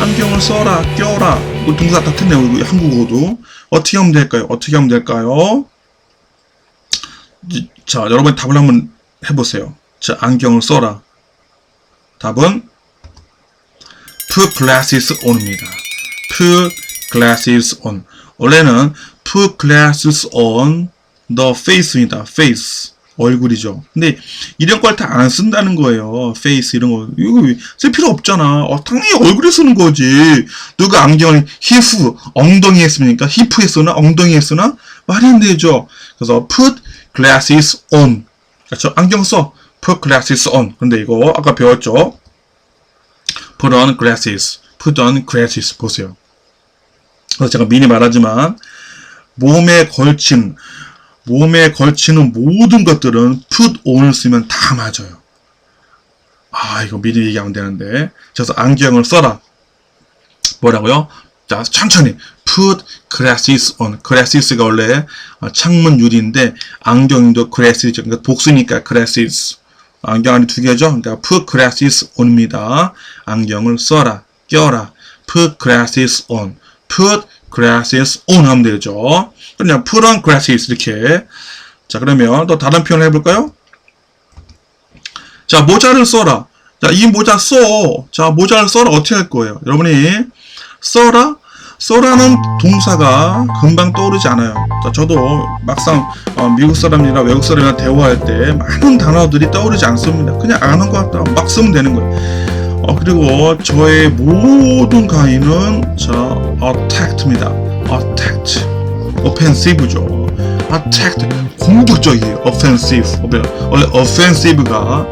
안경을 써라, 껴라. 동사 같은데요, 이거 한국어도. 어떻게 하면 될까요? 어떻게 하면 될까요? 이- 자, 여러분 답을 한번 해보세요. 자, 안경을 써라. 답은 put glasses on입니다. put glasses on. 원래는 put glasses on the face입니다. face. 얼굴이죠. 근데 이런 걸 다 안 쓴다는 거예요. face 이런 거. 이거 왜- 쓸 필요 없잖아. 어, 당연히 얼굴에 쓰는 거지. 누가 안경을 히프, 엉덩이에 씁니까? 히프에 쓰나? 엉덩이에 쓰나? 말이 안 되죠. 그래서 put glasses on. 그렇죠? 안경 써. put glasses on. 근데 이거 아까 배웠죠? put on glasses. put on glasses. 보세요. 그래서 제가 미리 말하지만 몸에 걸친 몸에 걸치는 모든 것들은 put on을 쓰면 다 맞아요. 아, 이거 미리 얘기하면 되는데. 그래서 안경을 써라. 뭐라고요? 자, 천천히. put glasses on. glasses가 원래 어, 창문 유리인데, 안경도 glasses, 그러니까 복수니까 glasses. 안경 안에 두 개죠? 그러니까 put glasses on입니다. 안경을 써라. 껴라. put glasses on. put glasses on 하면 되죠. 그냥 put on glasses 이렇게. 자, 그러면 또 다른 표현을 해볼까요? 자, 모자를 써라. 자, 이 모자 써. 자, 모자를 써라. 어떻게 할 거예요? 여러분이 써라? 써라는 동사가 금방 떠오르지 않아요. 자, 저도 막상 어, 미국 사람이나 외국 사람이랑 대화할 때 많은 단어들이 떠오르지 않습니다. 그냥 아는 것 같다. 막 쓰면 되는 거예요. 어, 그리고 저의 모든 강의는 자, attack입니다. attack. offensive죠. attack. 공격적이에요. offensive. 원래 offensive가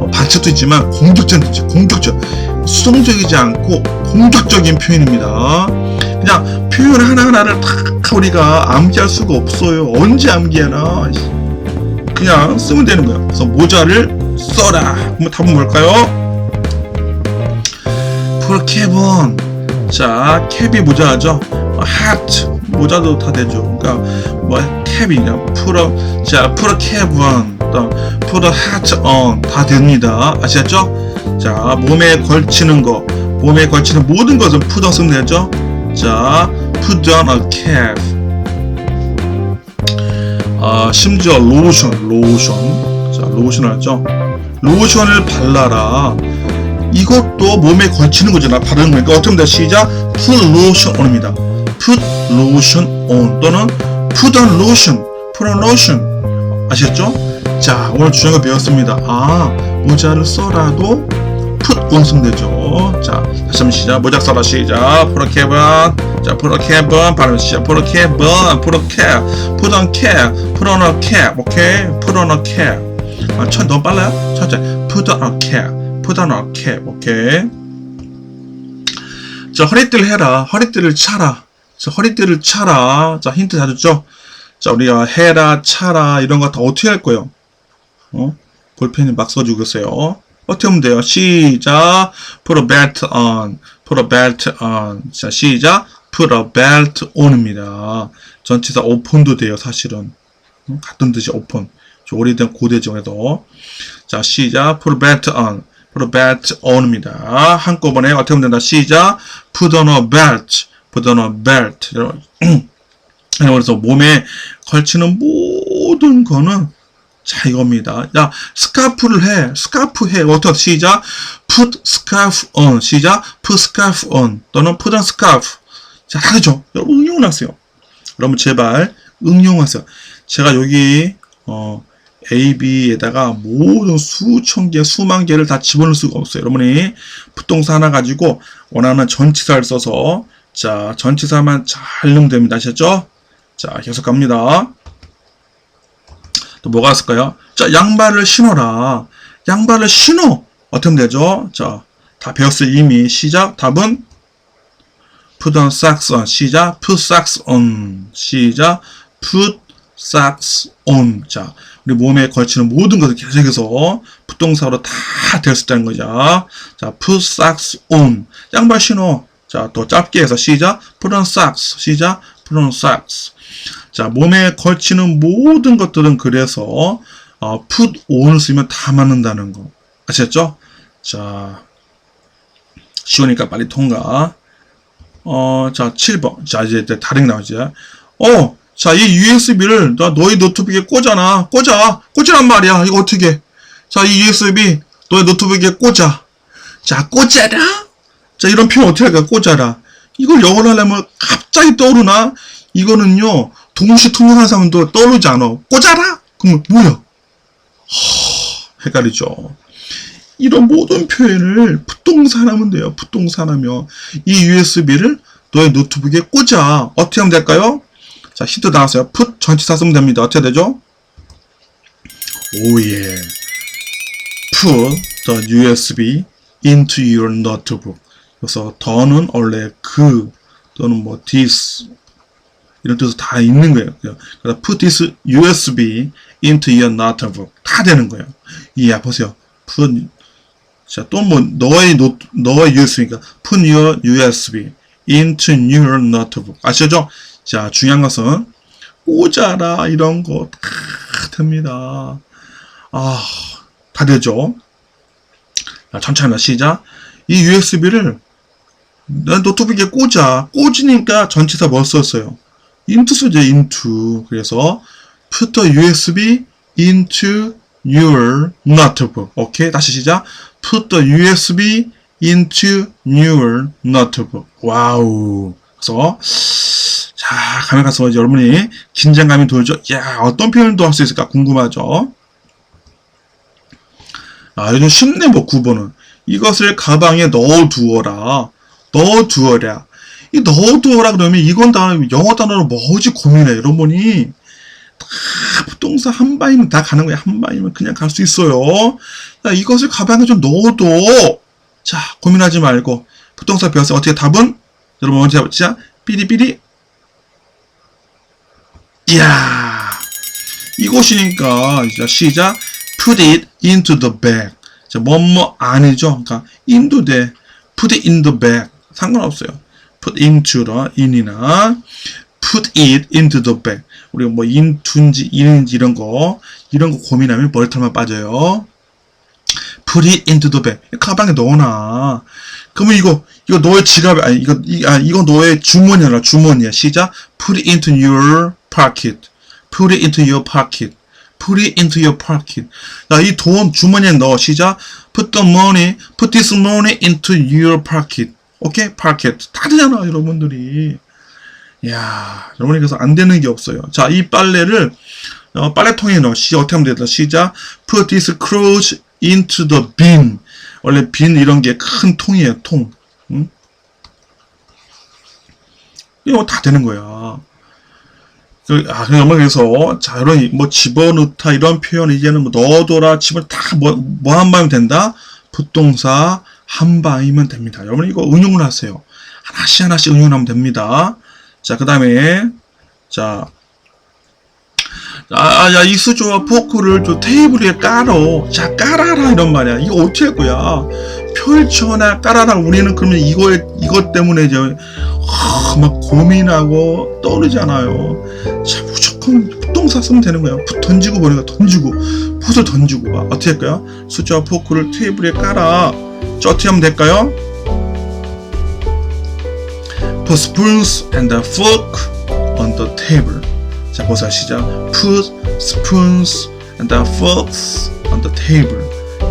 어, 반칙도 있지만 공격적인. 공격적. 수동적이지 않고 공격적인 표현입니다. 그냥 표현 하나하나를 다 우리가 암기할 수가 없어요. 언제 암기하나. 그냥 쓰면 되는 거예요. 그래서 모자를 써라. 그럼 답은 뭘까요? 프로캡은 자 캡이 모자죠. hat 모자도 다 되죠. 그러니까 뭐 캡이냐 프로 자 프로 캡은 프로 hat on 다 됩니다. 아시겠죠? 자 몸에 걸치는 거 몸에 걸치는 모든 것은 on 쓰면 되죠. 자 put on a cap 아 심지어 로션 로션 자 로션을 하죠. 로션을 발라라. 이것도 몸에 걸치는 거잖아. 바르는 거니까 어떻게 돼? 시작. put lotion on입니다. put lotion on 또는 put on lotion, put on lotion. 아시겠죠? 자, 오늘 거 배웠습니다. 아, 모자를 써라도 put on 쓰면 되죠. 자, 다시 한번 시작. 모자 써라 시작. on. 자, on. 발음 시작. a cap. put on cap. put on a cap. 오케이? put on a cap. 아, 천 너무 빨라요? 천천히. put on a cap. A cap. 오케이? 자, 허리띠를 해라. 허리띠를 차라. 자, 허리띠를 차라. 자, 힌트 다 줬죠? 자, 우리가 해라, 차라, 이런 거 다 어떻게 할 거예요? 어? 볼펜을 막 써주고 있어요. 어떻게 하면 돼요? 시작. put a belt on. put a belt on. 자, 시작. put a belt on입니다. 전치사 open도 돼요, 사실은. 응? 같은 뜻이. 좀 오래된 고대죠, 그래도. 자, 시작. put a belt on. A belt on입니다. 한꺼번에 어떻게 하면 된다. 시작. put on a belt. put on a belt. 그래서 몸에 걸치는 모든 거는 자 이겁니다. 야 스카프를 해. 스카프 해. 어떻게 시작? put scarf on. 시작. put scarf on. 또는 put on scarf. 자 다르죠. 여러분 응용하세요. 여러분 제발 응용하세요. 제가 여기 어 A, B에다가 모든 수천 개, 수만 개를 다 집어넣을 수가 없어요. 여러분이 부동사 하나 가지고 원하는 전치사를 써서 자 전치사만 잘 넣으면 됩니다. 아셨죠? 자 계속 갑니다. 또 뭐가 있을까요? 자, 양발을 신어라. 양발을 신어. 어떻게 되죠? 자, 다 배웠어요. 이미. 시작. 답은 put on socks on. 시작. put socks on. 시작. put socks on. 자, 우리 몸에 걸치는 모든 것을 계속해서 부동사로 다 될 수 있다는 거죠. 자, put socks on. 양발 신어. 자, 더 짧게 해서 시작. put on socks. 시작. put on socks. 자, 몸에 걸치는 모든 것들은 그래서 어, put on을 쓰면 다 맞는다는 거. 아셨죠? 자, 쉬우니까 빨리 통과. 어, 자, 7번. 자, 이제 다른 게 나오지. 어, 자, 이 USB를 너, 너희 노트북에 꽂아놔. 꽂아. 꽂으란 말이야. 이거 어떻게. 자, 이 USB 너희 노트북에 꽂아. 자, 꽂아라. 자, 이런 표현 어떻게 할까? 꽂아라. 이걸 영어로 하려면 갑자기 떠오르나? 이거는요, 동시 통역하는 사람도 떠오르지 않아. 꽂아라? 그러면 뭐야? 허, 헷갈리죠. 이런 모든 표현을 부동산 하면 돼요. 부동산 하면. 이 USB를 너의 노트북에 꽂아. 어떻게 하면 될까요? 자, 힌트 나왔어요. put 전치사 쓰면 됩니다. 어떻게 되죠? 오예. put the USB into your notebook. 그래서 더는 원래 그 또는 뭐 this 이런 뜻도 다 있는 거예요. 그래서 put this USB into your notebook 다 되는 거예요. 이야 보세요. put 자, 또뭐 너의 노 너의 USB니까 put your USB into your notebook 아시죠? 자, 중요한 것은 꽂아라 이런 거 다 됩니다. 아, 다 되죠. 자, 천천히 나 시작. 이 USB를 난 노트북에 꽂아. 꽂으니까 전치사 뭐 썼어요? into 쓰죠, into. 그래서 put USB into your notebook. 오케이? 다시 시작. put USB into your notebook. 와우. 그래서 자, 가면 가서 여러분이 긴장감이 돌죠. 야, 어떤 표현도 할 수 있을까 궁금하죠? 아, 이거 쉽네, 뭐, 9번은. 이것을 가방에 넣어두어라. 넣어두어라. 이 넣어두어라 그러면 이건 다 영어 단어로 뭐지 고민해. 여러분이 다 부동사 한 바이면 다 가는 거야. 한 바이면 그냥 갈 수 있어요. 자, 이것을 가방에 좀 넣어둬. 자, 고민하지 말고. 부동사 배웠어요. 어떻게 답은? 여러분 먼저 해보자. 삐리삐리. 이야. 이것이니까, 이제 시작. Put it into the bag. 자, 뭐뭐 아니죠. 그러니까, into 돼. Put it in the bag. 상관없어요. Put into라, in이나, put it into the bag. 우리가 뭐 into인지 in인지 이런 거, 이런 거 고민하면 머리털만 빠져요. Put it into the bag. 가방에 넣어놔. 그러면 이거, 이거 너의 지갑에, 아니, 이거, 이, 아, 이거 너의 주머니야, 주머니야. 시작. Put it into your pocket. Put it into your pocket. Put it into your pocket. 자, 이돈 주머니에 넣어. 시작. Put the money, put this money into your pocket. 오케이? pocket. 다 되잖아, 여러분들이. 이야, 여러분이 그래서 안 되는 게 없어요. 자, 이 빨래를 어, 빨래통에 넣어. 시 어떻게 하면 되나? 시작. Put this clothes into the bin. 원래 빈 이런 게 큰 통이에요, 통. 응? 이거 다 되는 거야. 그, 아, 그래서, 자, 이런, 뭐, 집어넣다, 이런 표현, 이제는 뭐, 넣어둬라, 집을 다, 뭐, 뭐 한 방이면 된다? 부동사 한 방이면 됩니다. 여러분, 이거 응용을 하세요. 하나씩 하나씩 응용하면 됩니다. 자, 그 다음에, 자, 아, 야, 이 수저와 포크를 저 테이블 위에 깔어. 자, 깔아라, 이런 말이야. 이거 어떻게 할 거야? 펼쳐나 깔아라. 우리는 그러면 이거에, 이것 때문에 이제, 하, 막 고민하고 떠오르잖아요. 자, 무조건 부동사 쓰면 되는 거야. 부- 던지고 보내가 던지고, 붓을 던지고 봐. 어떻게 할까요? 수저와 포크를 테이블에 깔아. 자, 어떻게 하면 될까요? Put spoons and a fork on the table. 자, 보세요. 시작. Put spoons and the forks on the table.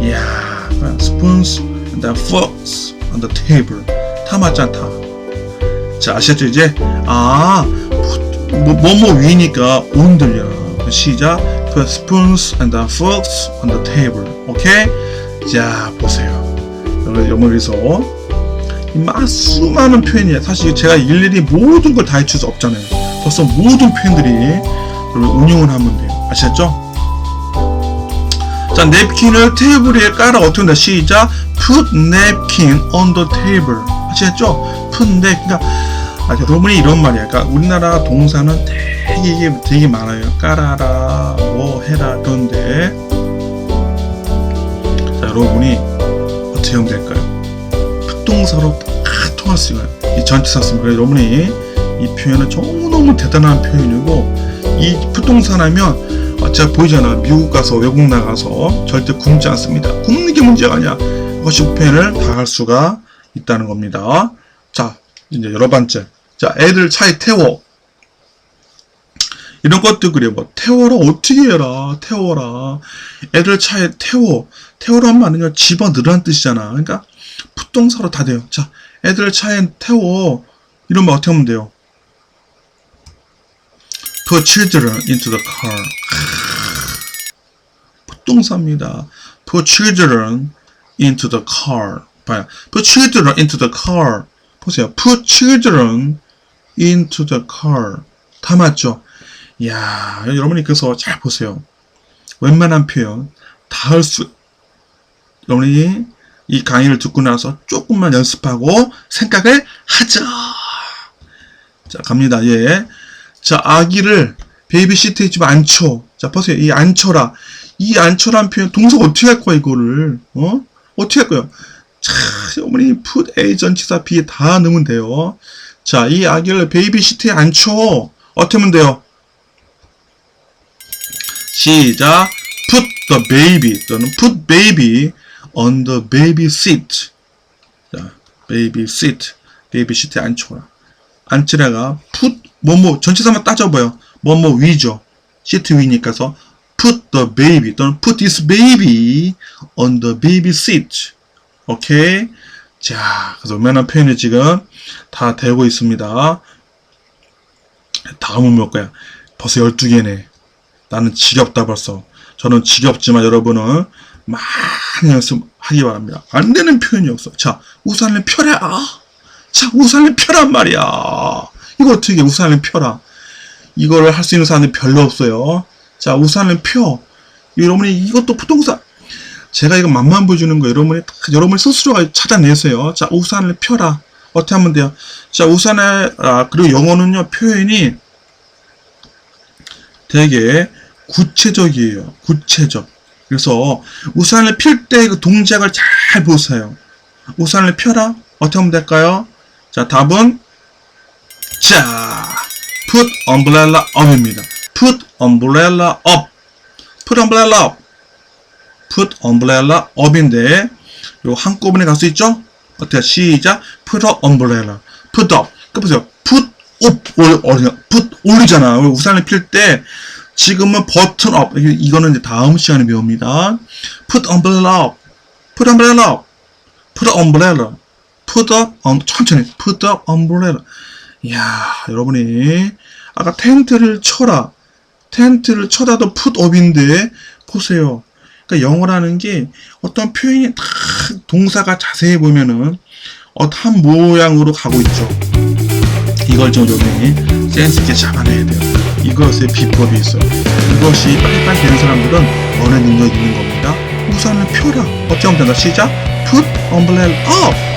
이야, spoons and the forks on the table. 다 맞잖아, 다. 자, 아시겠죠, 이제? 아, 뭐, 뭐, 뭐 위니까 온 들려. 시작. Put spoons and the forks on the table. 오케이? 자, 보세요. 여기서 이 마- 수많은 표현이에요. 사실 제가 일일이 모든 걸 다 해줄 수 없잖아요. 벌써 모든 여러분 응용을 하면 돼요. 아시겠죠? 자, 냅킨을 테이블 위에 깔아 어떻게 한다? 시작. Put napkin on the table. 아시겠죠? Put napkin. 그러니까 아, 여러분이 이런 말이야. 그러니까 우리나라 동사는 되게 되게 많아요. 깔아라, 뭐 해라 그런데 자, 여러분이 어떻게 하면 될까요? 부동사로 다 통할 수 있어요. 이 전치사 쓰면 그래서 여러분이 이 표현은 너무너무 대단한 표현이고 이 부동사 하면 아, 제가 보이잖아 미국 가서 외국 나가서 절대 굶지 않습니다. 굶는 게 문제가 아니야. 그것이 표현을 다 할 수가 있다는 겁니다. 자, 이제 여러 번째. 자, 애들 차에 태워. 이런 것도 그래. 뭐, 태워라. 어떻게 해라. 태워라. 애들 차에 태워. 태워라는 말은요, 집어 넣으라는 뜻이잖아. 그러니까, 풋동사로 다 돼요. 자, 애들 차에 태워. 이러면 어떻게 하면 돼요? Put children into the car. 풋동사입니다. Put children into the car. 봐요. Put children into the car. 보세요. Put children into the car. 다 맞죠? 이야, 여러분이 그래서 잘 보세요. 웬만한 표현 다 할 수, 여러분이 이 강의를 듣고 나서 조금만 연습하고 생각을 하자. 자, 갑니다. 예. 자, 아기를 베이비 시트에 좀 앉혀. 자, 보세요. 이 앉혀라. 이 앉혀란 표현, 동사 어떻게 할 거야, 이거를? 어? 어떻게 할 거야? 자, 어머니, put A 전치사 B에 다 넣으면 돼요. 자, 이 아기를 베이비 시트에 앉혀. 어떻게 하면 돼요? 시작. put the baby 또는 put baby on the baby seat. 자, baby seat. 베이비 시트에 앉혀라. 앉히라가 put 뭐뭐 전치사 만 따져봐요. 뭐뭐 위죠. 시트 위니까서 put the baby 또는 put this baby on the baby seat. 오케이. 자, 그래서 웬만한 표현이 지금 다 되고 있습니다. 다음은 몇 거야? 벌써 12개네. 나는 지겹다 벌써. 저는 지겹지만 여러분은 많이 연습하기 바랍니다. 안 되는 표현이 없어. 자, 우산을 펴라. 자, 우산을 펴란 말이야. 이거 어떻게 해? 우산을 펴라. 이거를 할수 있는 사람이 별로 없어요. 자, 우산을 펴. 여러분이 이것도 부동산. 제가 이거 맛만 보여주는 거 여러분이 다 여러분 스스로가 찾아내세요. 자, 우산을 펴라. 어떻게 하면 돼요? 자, 우산을, 아, 그리고 영어는요, 표현이 되게 구체적이에요. 구체적. 그래서 우산을 필 때 그 동작을 잘 보세요. 우산을 펴라. 어떻게 하면 될까요? 자, 답은 자, put umbrella up입니다. put umbrella up. put umbrella up. put umbrella up인데 요 한꺼번에 갈 수 있죠? 어때요? 시작. put up umbrella. put up. 그 보세요. put up 올, 올, put 올리잖아. 우산을 필 때 지금은 button up. 이- 이거는 이제 다음 시간에 배웁니다. put umbrella up. put umbrella up. put umbrella. put up um, 천천히 put up umbrella. 이야, 여러분이 아까 텐트를 쳐라. 텐트를 쳐다도 up인데 보세요. 그러니까 영어라는 게 어떤 표현이 다 동사가 자세히 보면은 어떤 모양으로 가고 있죠. 이걸 좀 여러분이 센스 있게 잡아내야 돼요. 이것의 비법이 있어요. 이것이 빨리빨리 되는 사람들은 언어 능력이 있는 겁니다. 우산을 펴라. 어떻게 하면 된다? 시작. Put umbrella up.